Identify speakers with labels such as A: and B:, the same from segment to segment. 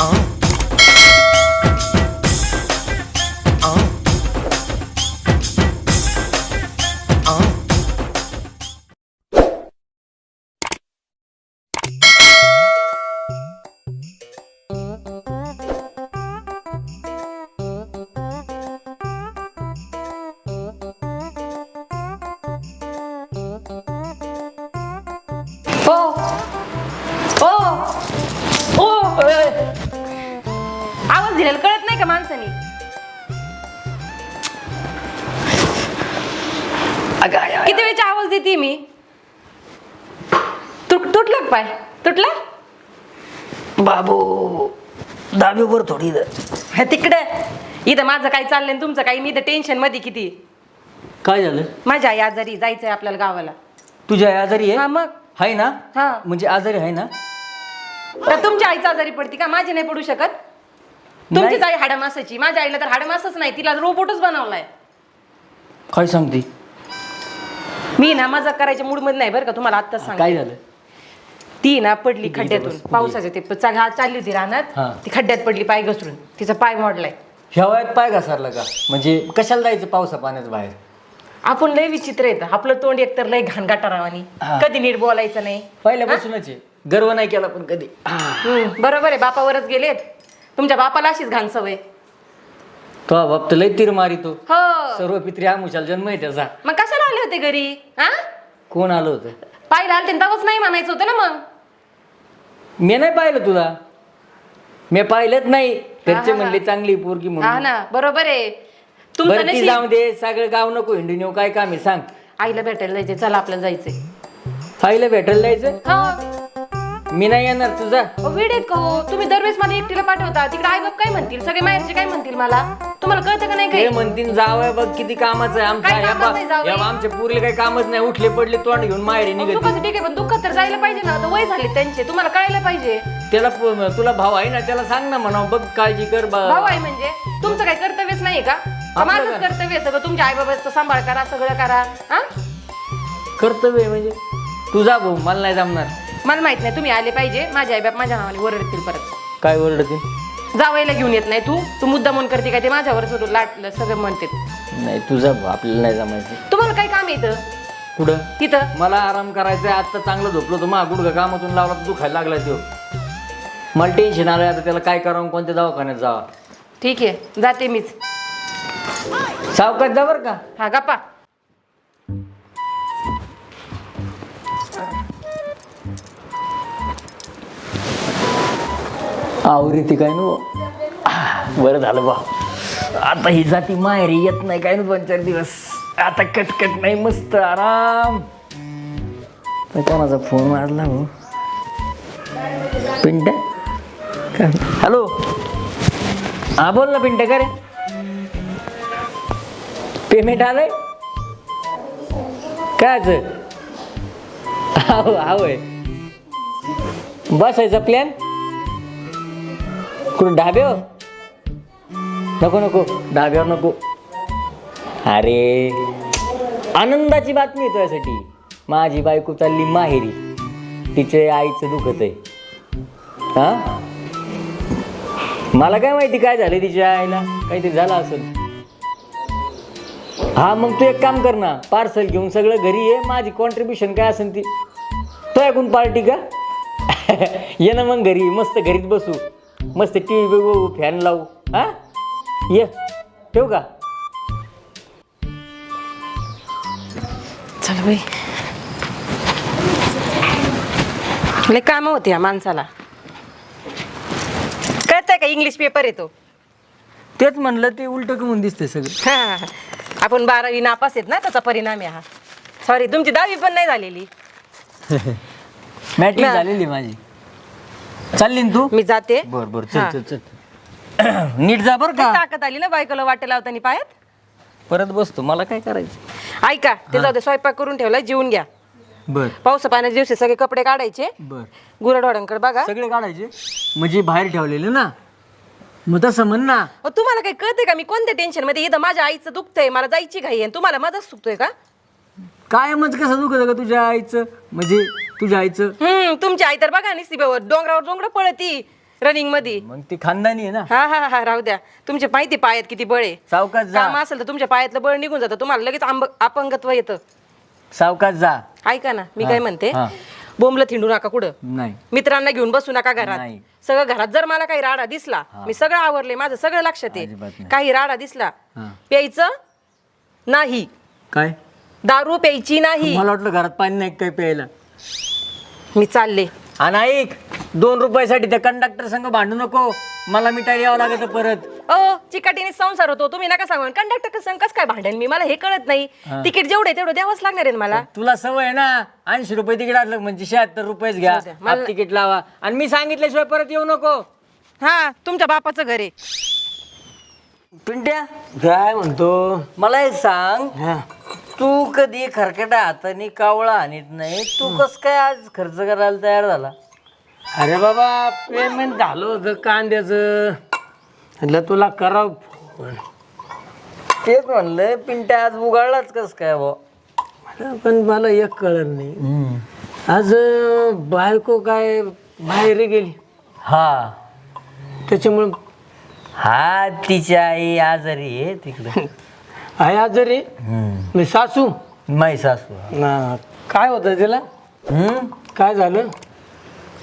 A: ओ दिलेला कळत नाही का माणसानी? किती वेळचा आवाज देते मी? तुट तुटला का पाय. तुटला?
B: बाबू दाबीवर थोडी
A: हा तिकडे. इथं माझं काय चाललंय आणि तुमचं काही मी तर टेन्शनमध्ये किती?
B: काय झालं?
A: माझ्या आई आजारी जायचंय आपल्याला गावाला.
B: तुझ्या आई आजारी
A: हा
B: आहे
A: मग.
B: हाय ना?
A: हा.
B: म्हणजे आजारी आहे ना?
A: तर तुमच्या आईचा आजारी पडती का? माझी नाही पडू शकत? तुमचीच आई हाडमासाची. माझ्या आईला तर हाडमासच नाही. तिला रोबोटच बनवलाय.
B: काय सांगते?
A: मी ना मजा करायच्या मूडमध्ये नाही बरं का तुम्हाला आत्ताच सांग
B: काय झालं?
A: ती ना पडली खड्ड्यातून. पावसाचं ते चालली होती रानात.
B: हा.
A: ती खड्ड्यात पडली पाय घसरून. तिचा पाय मोडलाय.
B: ह्या वयात पाय घसरला का? म्हणजे कशाला जायचं पावसा पाण्यात बाहेर?
A: आपण लय विचित्र येतं आपलं तोंड एकतर लय घाण गाठारावानी
B: हा.
A: कधी नीट बोलायचं नाही.
B: पहिल्यापासूनच आहे. गर्व नाही केला पण कधी.
A: हम्म, बरोबर आहे. बापावरच गेलेत. तुमच्या बापाला अशीच घाण सवय.
B: तो बाप तर लय तीर मारितो.
A: हो.
B: सर्व पित्री आमुशाल जन्म आहे त्याचा.
A: मग कशाला आले होते घरी? हा?
B: कोण आलं होतं?
A: पाहिलं आलते तेव्हाच नाही म्हणायचं होतं ना मग.
B: मी नाही पाहिलं तुला. मी पाहिलंच नाही. घरचे. म्हणले चांगली पोरगी
A: हा
B: म्हणून
A: ना बरोबर आहे. तुमचं
B: बरं ती
A: नशीब
B: जाऊ दे सगळं गाव नको हिंडून येऊ काय काम आहे सांग.
A: आईला भेटायला जायचंय चला आपल्याला जायचंय.
B: आईला भेटायला जायचं
A: हा.
B: मी नाही येणार तुझा.
A: वेड आहेत का हो? तुम्ही दरवेळेस मला एकटीला पाठवता. तिकडे आई बाप काय म्हणतील? सगळे माहेरचे काय म्हणतील मला? तुम्हाला कळतं का नाही काही?
B: म्हणतील जावं बघ किती कामाचं आहे आमच्या
A: काय
B: या
A: कामाचं
B: बा-
A: आहे जावई?
B: या बा आमच्या पुरीला काही कामच नाही. उठले पडले तोंड घेऊन माहेरी निघत
A: दुःखाचं ठीक आहे पण दुःखात तर जायला पाहिजे ना. आता वय झाले त्यांचे. तुम्हाला कळायला पाहिजे.
B: त्याला प- तुला भाव आहे ना? त्याला सांग ना म्हणा बघ काळजी कर बा.
A: भाऊ आहे म्हणजे? तुमचं काही कर्तव्यच नाही का?
B: आपलं
A: माझंच
B: काय?
A: कर्तव्य आहे सगळं? तुमच्या आई बाबाचं सांभाळ करा सगळं करा. हा?
B: कर्तव्य आहे म्हणजे? तुझा भाऊ मला नाही जमणार.
A: मला माहीत नाही तुम्ही आले पाहिजे. माझे आई बाप माझ्या नावाने ओरडतील परत.
B: काय ओरडतील?
A: जावयाला घेऊन येत नाही तू. तू मुद्दा म्हणून करते काय ते? माझ्यावर सोडून लाटलं सगळं म्हणते
B: नाही तुझा आपल्याला नाही जमायचं.
A: तुम्हाला काय काम येतं
B: कुठं?
A: तिथं
B: मला आराम करायचा आहे आत्ता चांगलं झोपलो होतो. मा गुडघा कामातून लावला तर दुखायला लागला तो. मला टेन्शन आलं आता त्याला काय करावं कोणत्या दवाखान्यात जावा?
A: ठीक आहे जाते मीच.
B: सावकाश जा बरं का.
A: हा गप्पा.
B: आवरी ती काय नो? बरं झालं बा. आता ही जाती माहेरी येत नाही काय ना दोन चार दिवस. आता कटकट नाही मस्त आराम. पण कोणाचा फोन मारला हो? पिंट्या? काय? हॅलो? हा बोल ना पिंट्या का रे? पेमेंट आलंय? कायच हो हवंय बसायचा प्लॅन कुठं ढाब्यावर? नको नको ढाब्यावर नको. अरे आनंदाची बातमी आहे तुझ्यासाठी. माझी बायको चालली माहेरी. तिचे आईचं दुखत आहे. हा? मला काय माहिती काय झालं तिच्या आईला? काहीतरी झालं असेल. हा मग तू एक काम कर ना. पार्सल घेऊन सगळं घरी ये. माझी कॉन्ट्रीब्युशन काय असेल ती? तो ऐकून पार्टी का? ये ना मग घरी. मस्त घरीच बसू. मस्त टी व्ही बघू फॅन लावू. हा? ये ठेवू का?
A: चल बाई. लय काम होते या माणसाला. कळतंय का इंग्लिश पेपर येतो
B: तेच म्हणलं ते उलट कमून दिसतंय सगळं.
A: हा. आपण बारावी नापास आहेत ना त्याचा परिणाम आहे हा. सॉरी तुमची दहावी पण नाही झालेली.
B: मॅट्रिक. झालेली माझी. चालली ना तू?
A: मी जाते.
B: बर बर. चल चल चल. नीट जा बर का.
A: ताकद आली ना बायकोला वाटे लावताना पायात?
B: परत बसतो. मला काय करायचं?
A: ऐका ते जाऊ दे स्वयंपाक करून ठेवलाय जेवून घ्या.
B: बर.
A: पावसा पाण्याच्या दिवशी सगळे कपडे काढायचे.
B: बर.
A: बघा.
B: सगळे काढायचे? म्हणजे बाहेर ठेवलेले ना? मग तसं म्हण ना.
A: अहो, तुम्हाला काही कळते का? मी कोणत्या टेन्शनमध्ये? इथं माझ्या आईचं दुखतंय मला जायची घाई आहे आणि तुम्हाला माझंच दुखतोय का?
B: कायमच कसं दुखत का तुझ्या आईचं? म्हणजे तुझ्या आईचं?
A: हम्म तुमची आई तर बघा निस्ती डोंगरावर डोंगर पळती रनिंगमध्ये
B: मग ती खानदानी आहे ना?
A: हा हा हा राहू द्या. तुमच्या माहिती पायात किती बळ आहे.
B: सावकाश जा.
A: काम असेल तर तुमच्या पायातलं बळ निघून जातं. तुम्हाला लगेच आंब अपंगत्व येतं.
B: सावकाश जा.
A: ऐका ना मी काय म्हणते?
B: हा.
A: बोंबलं थिंडू नका कुठं.
B: नाही.
A: मित्रांना घेऊन बसू नका घरात.
B: नाही.
A: सगळं घरात जर मला काही राडा दिसला मी सगळं आवरले माझं सगळं लक्षात
B: अजिबात
A: आहे
B: नाही.
A: काही राडा दिसला
B: हा.
A: प्यायचं नाही.
B: काय?
A: दारू प्यायची नाही.
B: मला वाटलं घरात पाणी नाही काय प्यायला.
A: मी चालले.
B: आणि ऐक दोन रुपयासाठी त्या कंडक्टर संग भांडू नको. मला मिठाई यावं लागत परत.
A: ओ चिकाटीने संसार होतो. तुम्ही नका सांगू. कंडक्टर संग कसं काय भांडेन? मी मला हे कळत नाही. तिकीट जेवढे आहे तेवढं द्यावंच लागणार आहे ना मला.
B: तुला सवय आहे ना ऐंशी रुपये तिकीट असलं म्हणजे शहात्तर रुपयेच घ्या.
A: द्या. मला-
B: हाफ तिकीट लावा. आणि मी सांगितल्याशिवाय परत येऊ नको.
A: हा तुमच्या बापाचं घर आहे.
B: पिंट्या
C: काय म्हणतो?
B: मला एक सांग.
C: हा.
B: तू कधी खरकटा हाताने कावळा आणत नाही तू कस काय आज खर्च करायला तयार झाला?
C: अरे बाबा पेमेंट झालं होतं कांद्याचं. म्हटलं तुला करावं.
B: तेच म्हणलं पिंट्या आज उगाळलाच कस काय बो
C: मला पण मला एक कळत नाही. आज अं, बायको काय बाहेर गेली.
B: हा.
C: त्याच्यामुळे
B: हा तिची आई आजारी आहे तिकडे.
C: आहे आजारी? मी सासू?
B: माई सासू.
C: ना. काय होतं तिला?
B: हम्म?
C: काय झालं?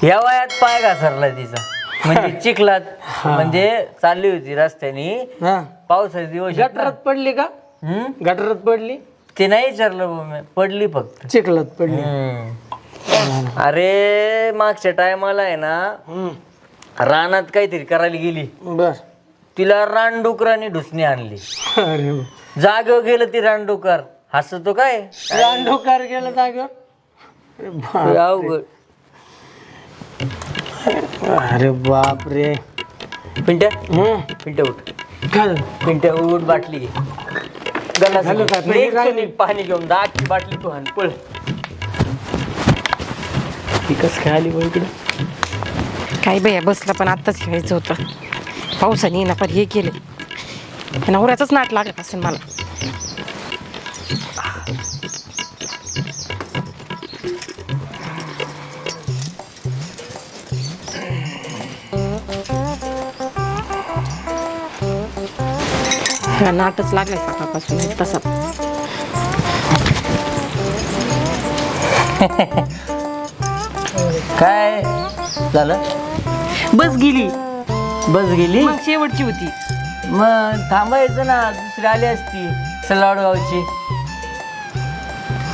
B: या वयात पाय घसरला तिचा. म्हणजे चिखलात. म्हणजे चालली होती रस्त्याने.
C: हा.
B: पावसाचे दिवस.
C: गटरात पडली का?
B: हम्म?
C: गटरात पडली?
B: ते नाही विचारलं बुवा मी. पडली फक्त.
C: चिखलात पडली.
B: हम्म. अरे मागच्या टायमाला आहे ना
C: हम्म.
B: रानात काहीतरी करायला गेली.
C: बर.
B: तिला रानडुकराने ढुसणी आणली.
C: अरे
B: जागेवर गेलं ती रानडुकर. हसतो काय?
C: रानडोकार गेलं जागेवर अरे बाप.
B: अवघड.
C: अरे बाप रे
B: पिंट्या?
C: हम्म.
B: पिंट्या उठ? पिंट्या उठ बाटली. घे
C: झालं?
B: निघ
C: पाणी राहिलं?
B: घेऊन. दाट बाटली तू हाण पळ.
C: ती कसं काय आली बा इकडे?
A: काय बाया बसला पण आत्ताच घ्यायचं होतं. पावसाने ना पण हे केले. नवऱ्याचंच नाट लागत असेल मला. हा, नाटच लागलाय सकाळपासून तसा
B: काय झालं?
A: बस गेली.
B: बस गेली?
A: मग शेवटची होती.
B: मग थांबायचं ना दुसरी आली असती सलाडगावची.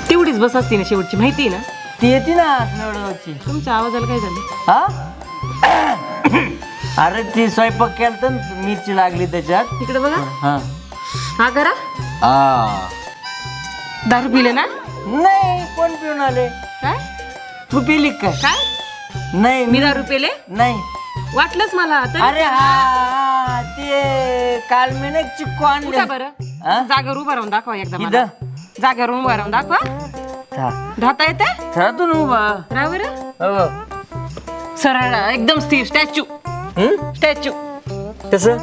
A: तेवढीच बस असते ना शेवटची माहिती आहे ना?
B: ती येते ना सलाडगावची.
A: तुमच्या आवाजाला काय झालं?
B: हा? अरे ती स्वयंपाक केला तर मिरची लागली त्याच्यात.
A: तिकडे बघा.
B: हा.
A: हा करा.
B: आ.
A: दारू पिले ना?
B: नाही कोण पिऊन आले?
A: काय?
B: तू पिली काय
A: काय?
B: नाही.
A: मी दारू पेले?
B: नाही.
A: वाटलंच मला तर
B: अरे हा, हा ते काल मी ना चिक्कू आणले?
A: बरं.
B: हा?
A: जागेवर उभा राहून दाखवा एकदा मला.
B: इथं?
A: जागेवर उभा राहून दाखवा.
B: था-
A: धाता येते
B: था तू ना उभा.
A: राहा बरं.
B: हो
A: सरळ एकदम स्थिर. स्टॅच्यू? स्टॅच्यू.
B: कसं?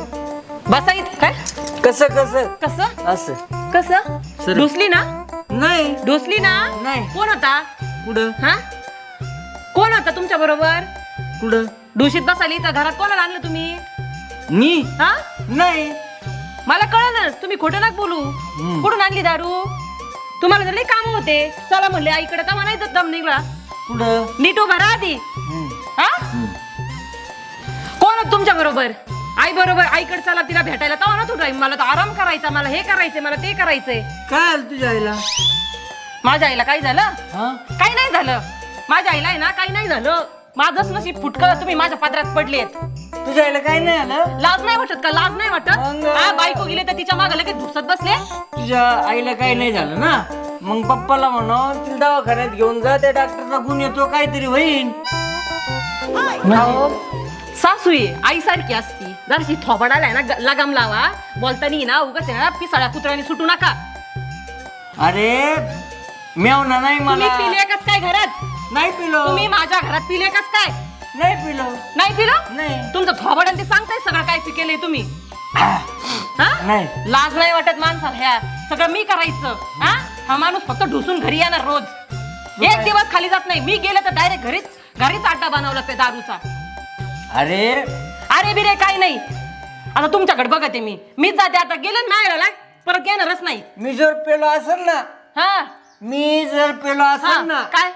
A: बसा इथं. काय?
B: कसं कसं?
A: कसं?
B: असं.
A: कसं?
B: सरळ.
A: ढोसली ना?
B: नाही.
A: ढोसली ना?
B: नाही.
A: कोण होता?
B: कुठं?
A: हा? कोण होता तुमच्या बरोबर?
B: कुठं?
A: ढुशीत बसाली तर घरात कोणाला आणलं तुम्ही?
B: मी?
A: हा?
B: नाही.
A: मला कळलं तुम्ही खोटं नाक बोलू. कुठून आणली दारू? तुम्हाला जर काम होते. चला म्हणले आईकडे तवा नाही दम निघला.
B: कुठं?
A: नीट उभा राहा आधी. हा? कोण होत तुमच्या बरोबर? आई बरोबर आईकडे चला तिला भेटायला तवा ना तुझा मला तर आराम करायचा मला हे करायचंय मला ते करायचंय.
B: काय आलं तुझ्या आईला?
A: माझ्या आईला काय झालं?
B: हा?
A: काही नाही झालं. माझ्या आईला आहे ना काही नाही झालं. माझंच नशीब फुटकं तुम्ही माझ्या पादरात पडलेत.
B: तुझ्या आईला काय नाही आलं?
A: लाज नाही वाटत का? लाज नाही वाटत?
B: अंग.
A: हा बायको गेले तर तिच्यामागे लगेच घुसत बसले?
B: तुझ्या आईला काही नाही झालं ना? मग पप्पाला म्हणा तिला दवाखान्यात घेऊन जा त्या डॉक्टरचा गुण येतो काहीतरी होईन.
A: अहो, सासू आहे आई सारखी असती. जराशी थोबाडाला आहे ना ग- लगाम लावा. बोलताना ना उगाच आहे ना पिसाळ्या कुत्र्याने सुटू नका.
B: अरे मेवना नाही
A: तुम्ही
B: मला.
A: पिले काय घरात?
B: नाही पिलो.
A: तुम्ही माझ्या घरात पिले कस काय?
B: नाही पिलो.
A: नाही पिलं?
B: नाही.
A: तुमचं थोबाड ते सांगताय सगळं काय पिकेलंय तुम्ही. हा?
B: नाही.
A: लाज नाही वाटत माणसाला ह्या. सगळं मी करायचं. हा? हा माणूस फक्त ढुसून घरी येणार रोज. एक दिवस खाली जात नाही. मी गेले तर डायरेक्ट घरीच घरीच आड्डा बनवला ते दारूचा.
B: अरे.
A: अरे बिरे काय नाही. आता तुमच्याकडे बघते मी. मीच जाते आता. गेले ना माहेराला परत येणारच नाही.
B: मी जर पेलो असेल ना
A: हा?
B: मी जर पेलो
A: हा,
B: असेल ना
A: काय?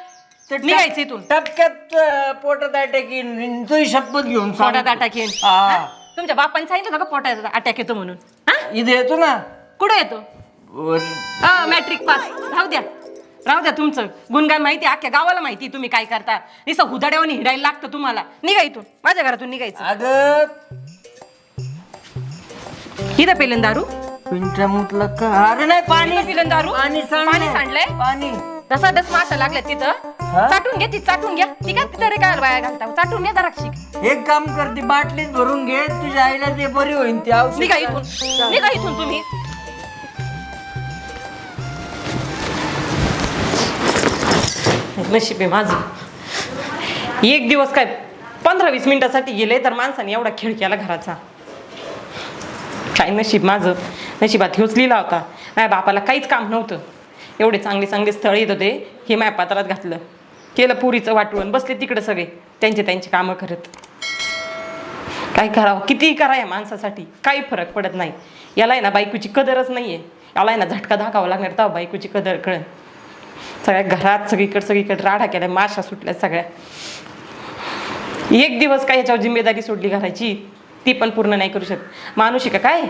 B: टप-
A: निघायचं इथून.
B: टपक्यात अं, पोटात अटॅक येईन. तुझी शपथ घेऊन सांगतो.
A: पोटात अटॅक येईन.
B: हा.
A: हा? तुमच्या बापाने सांगितलं होतं का पोटात अटॅक येतो म्हणून? हा?
B: इथे येतो ना.
A: कुठे येतो?
B: वर-
A: मॅट्रिक पास राहू द्या. राहू द्या तुमचं. गुणगान माहिती अख्ख्या गावाला माहिती तुम्ही काय करता. निसं हुदाड्यावर हिडायला लागतं तुम्हाला. निघा इथून. माझ्या घरातून निघायचं.
B: अगं.
A: इथं पेलन दारू
B: पिंट्या मुतलं का? अरे नाही पाणी
A: पिलन दारू
B: पाणी
A: सांडलंय?
B: पाणी.
A: दसा दस माशा लागल्या तिथं.
B: हा?
A: चाटून घे ती चाटून घ्या ठीक आहे तिथं रे काय बाया घालता? चाटून घ्या जरा शिक.
B: एक काम कर ती बाटलीत भरून घे. तुझ्या आईला ते बरी होईल ती औषध.
A: निघा इथून. निघा इथून तुम्ही. नशीब आहे माझं. एक दिवस काय पंधरा वीस मिनिटासाठी गेले तर माणसाने एवढा खेळ केला घराचा. काय नशीब माझं? नशिबात ह्योच लिहिला होता. माझ्या बापाला काहीच काम नव्हतं. एवढे चांगले चांगले स्थळ येत होते हे माझ्या पात्रात घातलं. केलं पुरीचं वाटवून बसले तिकडे सगळे त्यांचे त्यांची कामं करत. काय करावं? कितीही करा या माणसासाठी काही फरक पडत नाही. याला आहे ना बायकोची कदरच नाही आहे याला आहे ना झटका धाकावा लागणार तर बायकोची कदर कळण सगळ्या घरात सगळीकडे सगळीकडे राडा केल्या माशा सुटल्या सगळ्या. एक दिवस काय याच्यावर जिम्मेदारी सोडली घराची ती पण पूर्ण नाही करू शकत. माणूस का काय?